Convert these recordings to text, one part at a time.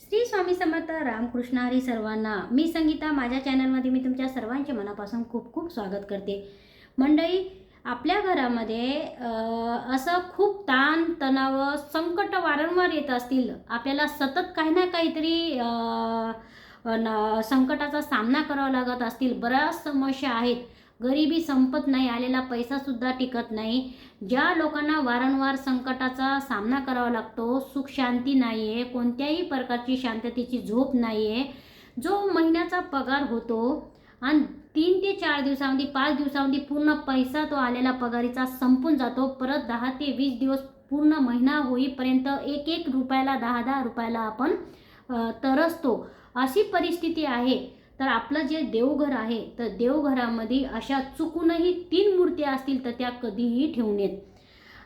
श्री स्वामी समर्थ रामकृष्ण हरी सर्वांना मी संगीता माझ्या चॅनलमध्ये मी तुमच्या सर्वांचे मनापासून खूप खूप स्वागत करते. मंडळी आपल्या घरामध्ये असं खूप ताण तणाव संकट वारंवार येत असतील आपल्याला सतत काही ना काहीतरी न- संकटाचा सामना करावा लागत असतील बऱ्याच समस्या आहेत. गरिबी संपत नाही आलेला पैसासुद्धा टिकत नाही. ज्या लोकांना वारंवार संकटाचा सामना करावा लागतो सुख शांती नाही आहे कोणत्याही प्रकारची शांततेची झोप नाही आहे जो महिन्याचा पगार होतो आणि तीन ते चार दिवसामध्ये पाच दिवसामध्ये पूर्ण पैसा तो आलेला पगारीचा संपून जातो. परत दहा ते वीस दिवस पूर्ण महिना होईपर्यंत एक एक रुपयाला दहा दहा रुपयाला आपण तरसतो. अशी परिस्थिती आहे. तर आपलं जे देवघर आहे तर देवघरामध्ये अशा चुकूनही तीन मूर्त्या असतील तर त्या कधीही ठेवू नयेत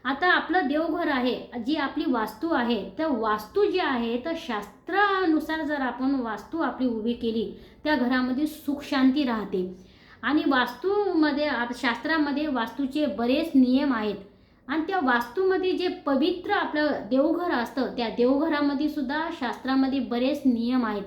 आता आपलं देवघर आहे जी आपली वास्तू आहे तर वास्तू जी आहे तर शास्त्रानुसार जर आपण वास्तू आपली उभी केली त्या घरामध्ये सुख शांती राहते. आणि वास्तूमध्ये शास्त्रामध्ये वास्तूचे बरेच नियम आहेत. आणि त्या वास्तूमध्ये जे पवित्र आपलं देवघर असतं त्या देवघरामध्ये सुद्धा शास्त्रामध्ये बरेच नियम आहेत.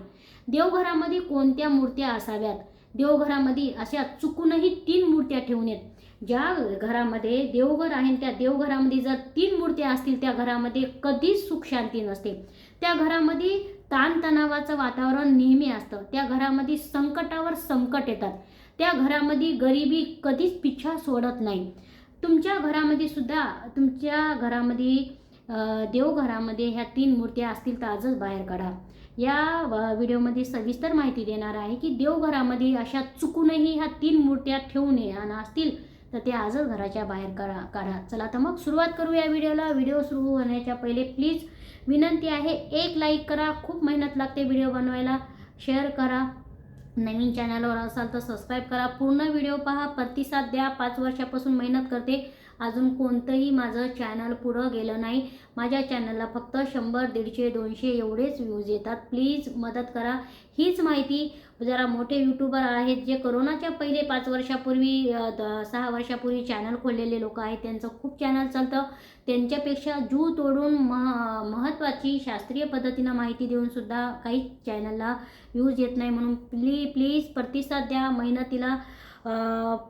देवघरामध्ये कोणत्या मूर्त्या असाव्यात? देवघरामध्ये अशा चुकूनही तीन मूर्त्या ठेवून येत. ज्या घरामध्ये देवघर आहे त्या देवघरामध्ये जर तीन मूर्त्या असतील त्या घरामध्ये कधीच सुख शांती नसते. त्या घरामध्ये ताणतणावाचं वातावरण नेहमी असतं. त्या घरामध्ये संकटावर संकट येतात. त्या घरामध्ये गरिबी कधीच पिछा सोडत नाही. तुमच्या घरामध्ये सुद्धा तुमच्या घरामध्ये देवघरामध्ये ह्या तीन मूर्त्या असतील तर आजच बाहेर काढा. या व्हिडिओमध्ये सविस्तर माहिती देणार आहे की देवघरामध्ये अशा चुकूनही ह्या तीन मूर्त्या ठेवू नये आणि असतील तर ते आजच घराच्या बाहेर करा काढा. चला तर मग सुरुवात करू या व्हिडिओला. व्हिडिओ सुरू होण्याच्या पहिले प्लीज विनंती आहे एक लाईक करा. खूप मेहनत लागते व्हिडिओ बनवायला. शेअर करा. नवीन चॅनलवर असाल तर सबस्क्राईब करा. पूर्ण व्हिडिओ पहा. प्रतिसाद द्या. पाच वर्षापासून मेहनत करते. अजून कोणतंही माझं चॅनल पुढं गेलं नाही माझ्या चॅनलला फक्त शंभर दीडशे दोनशे एवढेच व्ह्यूज येतात. प्लीज मदत करा. हीच माहिती जरा मोठे यूट्यूबर आहेत जे करोनाच्या पहिले पाच वर्षापूर्वी द- सहा वर्षापूर्वी चॅनल खोललेले लोक आहेत. त्यांचं खूप चॅनल चालतं. त्यांच्यापेक्षा जू तोडून मह महत्त्वाची शास्त्रीय पद्धतीनं माहिती देऊन सुद्धा काही चॅनलला व्ह्यूज येत नाही. म्हणून प्ली प्लीज प्रतिसाद द्या. मेहनतीला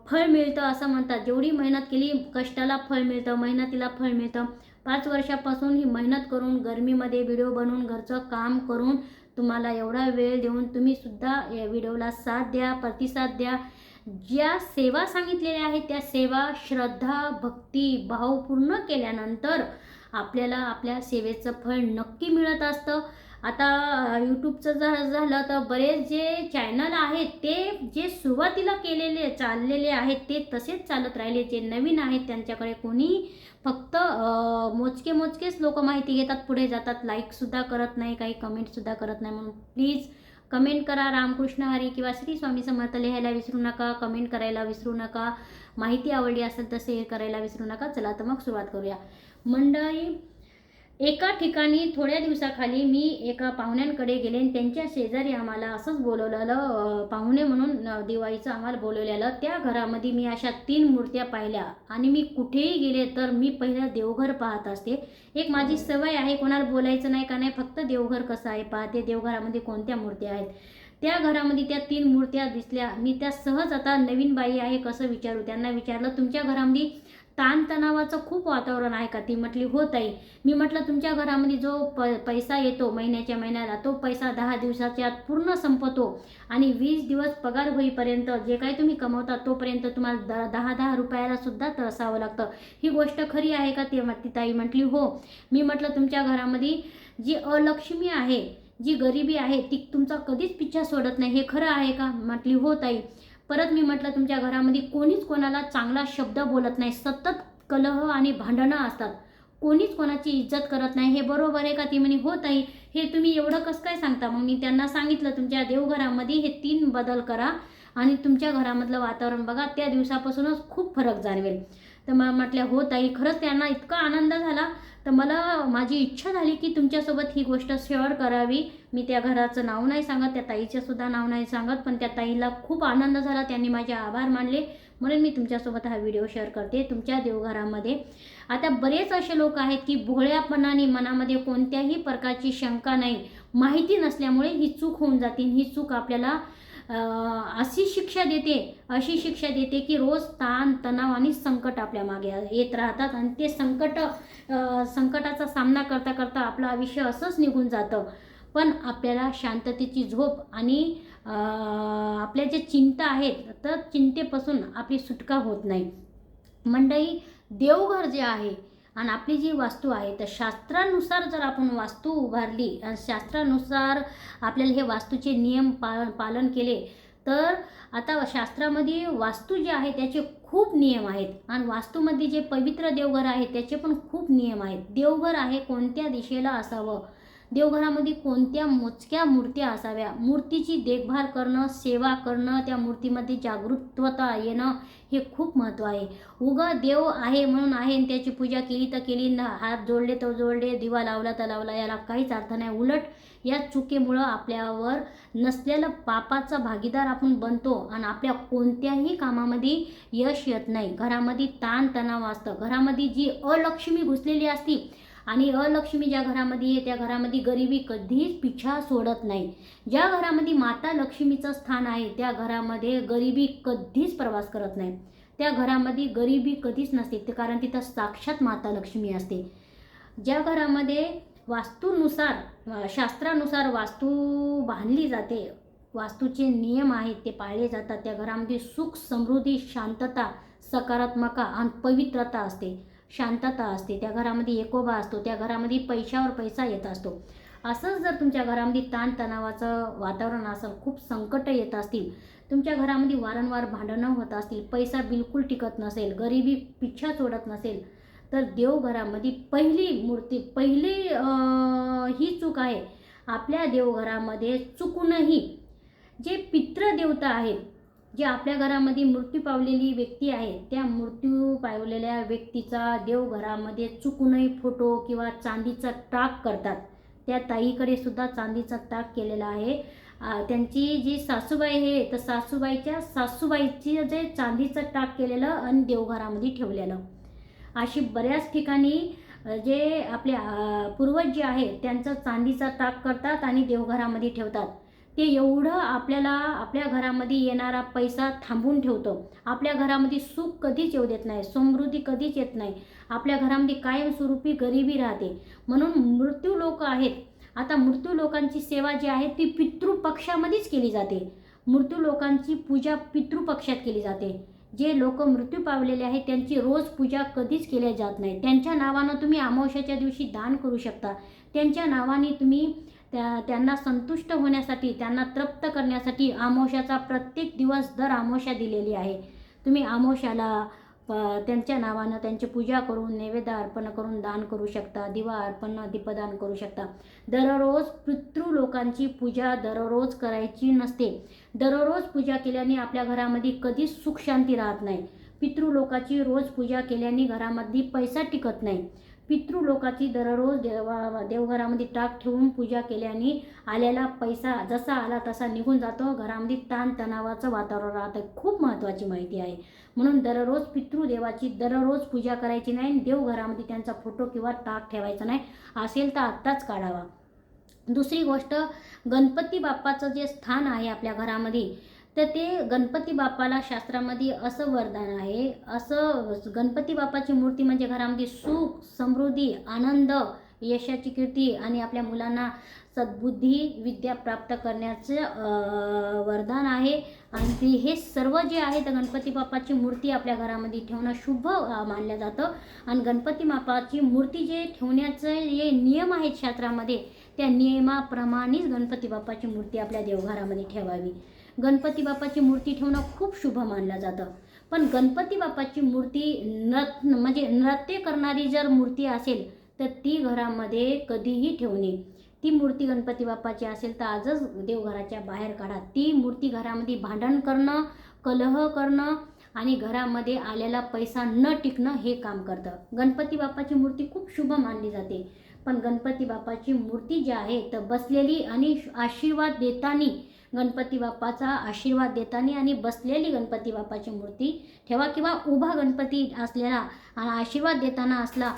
फळ मिळतं असं म्हणतात. जेवढी मेहनत केली कष्टाला फळ मिळतं मेहनतीला फळ मिळतं. पाच वर्षापासून ही मेहनत करून गरमीमध्ये व्हिडिओ बनवून घरचं काम करून तुम्हाला एवढा वेळ देऊन तुम्ही सुद्धा या व्हिडिओला साथ द्या प्रतिसाद द्या. ज्या सेवा सांगितलेल्या आहेत त्या सेवा श्रद्धा भक्ती भाव पूर्ण केल्यानंतर आपल्याला आपल्या सेवेचं फळ नक्की मिळत असतं. आता यूट्यूबचं जर झालं तर बरेच जे चॅनल आहेत ते जे सुरुवातीला केलेले चाललेले आहेत ते तसेच चालत राहिले. जे नवीन आहेत त्यांच्याकडे कोणी फक्त मोजके मोजकेच लोक माहिती घेतात पुढे जातात लाईकसुद्धा करत नाही काही कमेंटसुद्धा करत नाही. म्हणून प्लीज कमेंट करा. रामकृष्ण हरी किंवा श्री स्वामी समर्थ लिहायला विसरू नका कमेंट करायला विसरू नका. माहिती आवडली असेल तर शेअर करायला विसरू नका. चला तर मग सुरुवात करूया. मंडळी एका ठिकाणी थोड्या दिवसाखाली मी एका पाहुण्यांकडे गेले आणि त्यांच्या शेजारी आम्हाला असंच बोलवलेलं पाहुणे म्हणून दिवाळीचं आम्हाला बोलवलेलं त्या घरामध्ये मी अशा तीन मूर्त्या पाहिल्या आणि मी कुठेही गेले तर मी पहिलं देवघर पाहत असते. एक माझी सवय आहे कोणाला बोलायचं नाही का नाही फक्त देवघर कसं आहे पाहते देवघरामध्ये कोणत्या मूर्त्या आहेत? त्या घरामध्ये त्या तीन मूर्त्या दिसल्या. मी त्या सहज आता नवीन बाई आहे कसं विचारू? त्यांना विचारलं तुमच्या घरामध्ये ताणतणावाचं खूप वातावरण आहे का? ती म्हटली हो ताई. मी म्हटलं तुमच्या घरामध्ये जो प पैसा येतो महिन्याच्या महिन्याला तो पैसा दहा दिवसाच्या आत पूर्ण संपतो आणि वीस दिवस पगार होईपर्यंत जे काही तुम्ही कमवता तोपर्यंत तुम्हाला द दहा दहा रुपयाला सुद्धा तरसावं लागतं. ही गोष्ट खरी आहे का? ते ती ताई म्हटली हो. मी म्हटलं तुमच्या घरामध्ये जी अलक्ष्मी आहे जी गरिबी आहे ती तुमचा कधीच पिच्छा सोडत नाही. हे खरं आहे का? म्हटली हो ताई. परत मी म्हटलं तुमच्या घरामध्ये कोणीच कोणाला चांगला शब्द बोलत नाही. सतत कलह आणि भांडणं असतात. कोणीच कोणाची इज्जत करत नाही. हे बरोबर आहे का? ती म्हणे हो ताई. हे तुम्ही एवढं कसं काय सांगता? मग मी त्यांना सांगितलं तुमच्या देवघरामध्ये हे तीन बदल करा आणि तुमच्या घरामधलं वातावरण बघा. त्या दिवसापासूनच खूप फरक जाणवेल. तर मग म्हटल्या हो ताई खरंच त्यांना इतका आनंद झाला. तर मला माझी इच्छा झाली की तुमच्यासोबत ही गोष्ट शेअर करावी. मी त्या घराचं नाव नाही सांगत त्या ताईचंसुद्धा नाव नाही सांगत पण त्या ताईला खूप आनंद झाला. त्यांनी माझे आभार मानले. म्हणून मी तुमच्यासोबत हा व्हिडिओ शेअर करते तुमच्या देवघरामध्ये. आता बरेच असे लोक आहेत की भोळ्यापणाने मनामध्ये कोणत्याही प्रकारची शंका नाही. माहिती नसल्यामुळे ही चूक होऊन जाते ही चूक आपल्याला अशी शिक्षा देते अशी शिक्षा देते की रोज ताण तणाव आणि संकट आपल्या मागे येत राहतात आणि ते संकट संकटाचा सामना करता करता आपलं आयुष्य असंच निघून जातं. पण आपल्याला शांततेची झोप आणि आपल्या ज्या चिंता आहेत तर चिंतेपासून आपली सुटका होत नाही. मंडळी देवघर जे आहे आणि आपली जी वास्तू आहे तर शास्त्रानुसार जर आपण वास्तू उभारली आणि शास्त्रानुसार आपल्याला हे वास्तूचे नियम पा पालन केले तर आता शास्त्रामध्ये वास्तू जे आहे त्याचे खूप नियम आहेत. आणि वास्तूमध्ये जे पवित्र देवघर आहे त्याचे पण खूप नियम आहेत. देवघर आहे कोणत्या दिशेला असावं? देवघरामध्ये कोणत्या मोजक्या मूर्त्या असाव्या? मूर्तीची देखभाल करणं सेवा करणं त्या मूर्तीमध्ये जागृतता येणं हे खूप महत्त्व आहे. उगा देव आहे म्हणून आहे आणि त्याची पूजा केली तर केली न हात जोडले तर जोडले दिवा लावला तर लावला याला काहीच अर्थ नाही. उलट या चुकीमुळं आपल्यावर नसलेलं पापाचा भागीदार आपण बनतो आणि आपल्या कोणत्याही कामामध्ये यश येत नाही. घरामध्ये ताणतणाव असतं. घरामध्ये जी अलक्ष्मी घुसलेली असती आणि अलक्ष्मी ज्या घरामध्ये आहे त्या घरामध्ये गरिबी कधीच पिछा सोडत नाही. ज्या घरामध्ये माता लक्ष्मीचं स्थान आहे त्या घरामध्ये गरिबी कधीच प्रवास करत नाही. त्या घरामध्ये गरिबी कधीच नसते ते कारण तिथं साक्षात माता लक्ष्मी असते. ज्या घरामध्ये वास्तूनुसार शास्त्रानुसार वास्तू बांधली जाते वास्तूचे नियम आहेत ते पाळले जातात त्या घरामध्ये सुख समृद्धी शांतता सकारात्मकता आणि पवित्रता असते. शांतता असते. त्या घरामध्ये एकोबा असतो. त्या घरामध्ये पैशावर पैसा येत असतो. असंच जर तुमच्या घरामध्ये ताणतणावाचं वातावरण असेल खूप संकट येत असतील तुमच्या घरामध्ये वारंवार भांडणं होत असतील पैसा बिलकुल टिकत नसेल गरिबी पिच्छा सोडत नसेल तर देवघरामध्ये पहिली मूर्ती पहिली ही चूक आहे. आपल्या देवघरामध्ये चुकूनही जे पितृदेवता आहेत जे आपल्या घरामध्ये मृत्यू पावलेली व्यक्ती आहे त्या मृत्यू पावलेल्या व्यक्तीचा देवघरामध्ये चुकूनही फोटो किंवा चांदीचा टाक करतात. त्या ताईकडे सुद्धा चांदीचा टाक केलेला आहे. त्यांची जी सासूबाई आहे तर सासूबाईच्या सासूबाईची जे चांदीचं टाक केलेलं आणि देवघरामध्ये ठेवलेलं. अशी बऱ्याच ठिकाणी जे आपले पूर्वज जे आहे त्यांचं चांदीचा टाक करतात आणि देवघरामध्ये ठेवतात. ते एवढं आपल्याला आपल्या घरामध्ये येणारा पैसा थांबून ठेवतो. आपल्या घरामध्ये सुख कधीच येऊ देत नाही समृद्धी कधीच येत नाही. आपल्या घरामध्ये कायमस्वरूपी गरिबी राहते. म्हणून मृत्यू लोक आहेत. आता मृत्यू लोकांची सेवा जी आहे ती पितृपक्षामध्येच केली जाते. मृत्यू लोकांची पूजा पितृपक्षात केली जाते. जे लोक मृत्यू पावलेले आहेत त्यांची रोज पूजा कधीच केल्या जात नाही. त्यांच्या नावानं तुम्ही अमावश्याच्या दिवशी दान करू शकता. त्यांच्या नावाने तुम्ही त्या त्यांना संतुष्ट होण्यासाठी त्यांना तृप्त करण्यासाठी आमोशाचा प्रत्येक दिवस दर आमोशा दिलेली आहे. तुम्ही आमोशाला प त्यांच्या नावानं त्यांची पूजा करून नैवेद्य अर्पण करून दान करू शकता दिवा अर्पण दीपदान करू शकता. दररोज पितृ लोकांची पूजा दररोज करायची नसते. दररोज पूजा केल्याने आपल्या घरामध्ये कधीच सुखशांती राहत नाही. पितृ लोकाची रोज पूजा केल्याने घरामध्ये पैसा टिकत नाही. पितृ लोकाची दररोज देवा देवघरामध्ये टाक ठेवून पूजा केल्याने आलेला पैसा जसा आला तसा निघून जातो. घरामध्ये ताणतणावाचं वातावरण राहतं. खूप महत्त्वाची माहिती आहे. म्हणून दररोज पितृदेवाची दररोज पूजा करायची नाही आणि देवघरामध्ये त्यांचा फोटो किंवा टाक ठेवायचा नाही असेल तर आत्ताच काढावा. दुसरी गोष्ट गणपती बाप्पाचं जे स्थान आहे आपल्या घरामध्ये तर ते गणपती बाप्पाला शास्त्रामध्ये असं वरदान आहे. असं गणपती बाप्पाची मूर्ती म्हणजे घरामध्ये सुख समृद्धी आनंद यशाची कीर्ती आणि आपल्या मुलांना सद्बुद्धी विद्या प्राप्त करण्याचं वरदान आहे. आणि ते हे सर्व जे आहे तर गणपती बाप्पाची मूर्ती आपल्या घरामध्ये ठेवणं शुभ मानलं जातं. आणि गणपती बाप्पाची मूर्ती जे ठेवण्याचे जे नियम आहेत शास्त्रामध्ये त्या नियमाप्रमाणेच गणपती बाप्पाची मूर्ती आपल्या देवघरामध्ये ठेवावी. गणपती बाप्पाची मूर्ती ठेवणं खूप शुभ मानलं जातं. पण गणपती बाप्पाची मूर्ती नृत म्हणजे नृत्य करणारी जर मूर्ती असेल तर ती घरामध्ये कधीही ठेवणे ती मूर्ती गणपती बाप्पाची असेल तर आजच देवघराच्या बाहेर काढा. ती मूर्ती घरामध्ये भांडण करणं कलह करणं आणि घरामध्ये आलेला पैसा न टिकणं हे काम करतं. गणपती बाप्पाची मूर्ती खूप शुभ मानली जाते. पण गणपती बाप्पाची मूर्ती जी आहे तर बसलेली आणि आशीर्वाद देताना गणपती बाप्पाचा आशीर्वाद देताना आणि बसलेली गणपती बाप्पाची मूर्ती ठेवा किंवा उभा गणपती असलेला आणि आशीर्वाद देताना असला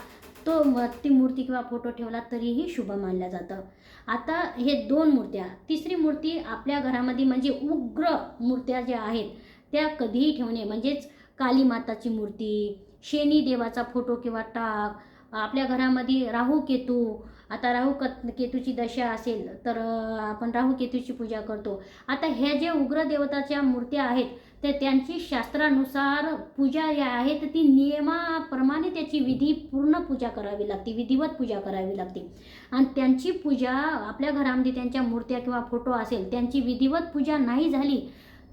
तो ती मूर्ती किंवा फोटो ठेवला तरीही शुभ मानलं जातं. आता हे दोन मूर्त्या तिसरी मूर्ती आपल्या घरामध्ये म्हणजे उग्र मूर्त्या ज्या आहेत त्या कधीही ठेवणे म्हणजेच काली माताची मूर्ती शेनी देवाचा फोटो किंवा टाक आपल्या घरामध्ये राहू केतू. आता राहू कत केतूची दशा असेल तर आपण राहू केतूची पूजा करतो. आता ह्या ज्या उग्र देवताच्या मूर्त्या आहेत तर त्यांची शास्त्रानुसार पूजा या आहे तर ती नियमाप्रमाणे त्याची विधी पूर्ण पूजा करावी लागते विधिवत पूजा करावी लागते. आणि त्यांची पूजा आपल्या घरामध्ये त्यांच्या मूर्त्या किंवा फोटो असेल त्यांची विधिवत पूजा नाही झाली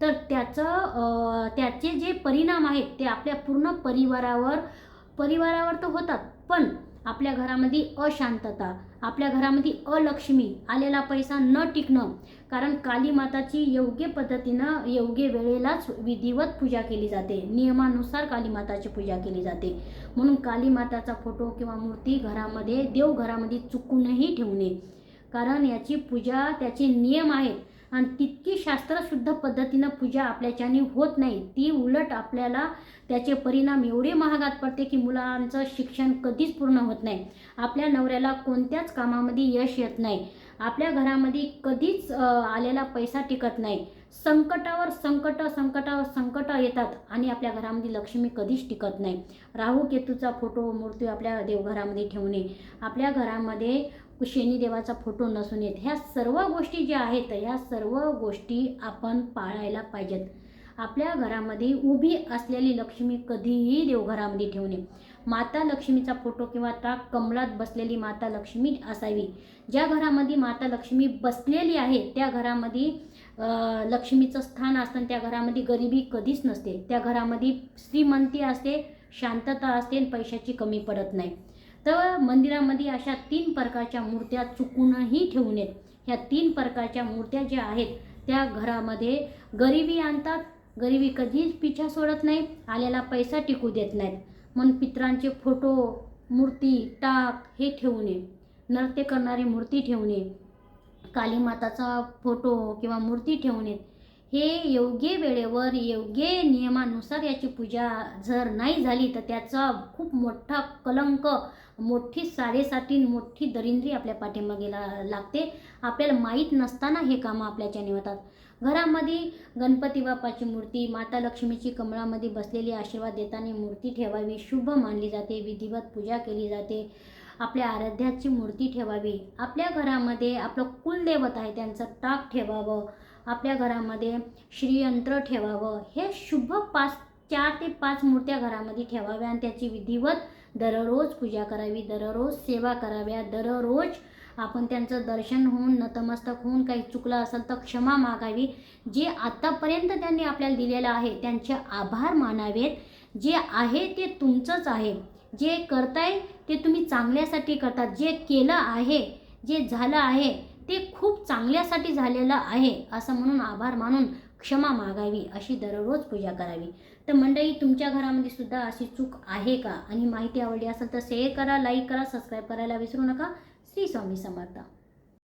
तर त्याचं त्याचे जे परिणाम आहेत ते आपल्या पूर्ण परिवारावर परिवारावर तर होतात पण आपल्या घरामध्ये अशांतता आपल्या घरामध्ये अलक्ष्मी आलेला पैसा न टिकणं कारण काली माताची योग्य पद्धतीनं योग्य वेळेलाच विधिवत पूजा केली जाते. नियमानुसार काली माताची पूजा केली जाते. म्हणून काली माताचा फोटो किंवा मूर्ती घरामध्ये देवघरामध्ये चुकूनही ठेवणे. कारण याची पूजा त्याचे नियम आहेत. आणि तितकी शास्त्रशुद्ध पद्धतीनं पूजा आपल्याच्याने होत नाही ती उलट आपल्याला त्याचे परिणाम एवढे महागात पडते की मुलांचं शिक्षण कधीच पूर्ण होत नाही. आपल्या नवऱ्याला कोणत्याच कामामध्ये यश येत नाही. आपल्या घरामध्ये कधीच आलेला पैसा टिकत नाही. संकटावर संकट संकटावर संकट येतात आणि आपल्या घरामध्ये लक्ष्मी कधीच टिकत नाही. राहू केतूचा फोटो मूर्ती आपल्या देवघरामध्ये ठेवणे आपल्या घरामध्ये शनिदेवाचा फोटो नसून येत. ह्या सर्व गोष्टी ज्या आहेत ह्या सर्व गोष्टी आपण पाळायला पाहिजेत. आपल्या घरामध्ये उभी असलेली लक्ष्मी कधीही देवघरामध्ये ठेवणे माता लक्ष्मीचा फोटो किंवा त्या कमलात बसलेली माता लक्ष्मी असावी. ज्या घरामध्ये माता लक्ष्मी बसलेली आहे त्या घरामध्ये लक्ष्मीचं स्थान असतं आणि त्या घरामध्ये गरिबी कधीच नसते. त्या घरामध्ये श्रीमंती असते शांतता असते आणि पैशाची कमी पडत नाही. तर मंदिरामध्ये अशा तीन प्रकारच्या मूर्त्या चुकूनही ठेवू नयेत ह्या तीन प्रकारच्या मूर्त्या ज्या आहेत त्या घरामध्ये गरिबी आणतात. गरिबी कधीच पिछा सोडत नाही आलेला पैसा टिकू देत नाहीत. म्हणून पित्रांचे फोटो मूर्ती टाक हे ठेवू नये नृत्य करणारी मूर्ती ठेवणे काली माताचा फोटो किंवा मूर्ती ठेवणे हे योग्य वेळेवर योग्य नियमानुसार याची पूजा जर नाही झाली तर त्याचा खूप मोठा कलंक मोठी साडेसाती मोठी दरिंद्री आपल्या पाठीमागे ला लागते. आपल्याला माहीत नसताना हे कामं आपल्याच्याने होतात घरामध्ये गणपती बाप्पाची मूर्ती माता लक्ष्मीची कमळामध्ये बसलेली आशीर्वाद देताना मूर्ती ठेवावी शुभ मानली जाते विधिवत पूजा केली जाते. आपल्या आराध्याची मूर्ती ठेवावी. आपल्या घरामध्ये आपलं कुलदैवत आहे त्यांचं टाक ठेवावं. आपल्या घरामध्ये श्रीयंत्र ठेवावं. हे शुभ पाच चार ते पाच मूर्त्या घरामध्ये ठेवाव्या आणि त्याची विधिवत दररोज पूजा करावी दररोज सेवा कराव्या दररोज आपण त्यांचं दर्शन होऊन नतमस्तक होऊन काही चुकलं असेल तर क्षमा मागावी. जे आत्तापर्यंत त्यांनी आपल्याला दिलेलं आहे त्यांचे आभार मानावेत. जे आहे ते तुमचंच आहे. जे करताय ते तुम्ही चांगल्यासाठी करतात. जे केलं आहे जे झालं आहे ते खूप चांगल्यासाठी झालेलं आहे असं म्हणून आभार मानून क्षमा मागावी अशी दररोज पूजा करावी. तर मंडळी तुमच्या घरामध्ये सुद्धा अशी चूक आहे का? आणि माहिती आवडली असेल तर शेअर करा लाईक करा सबस्क्राईब करायला विसरू नका. श्री स्वामी समर्थ.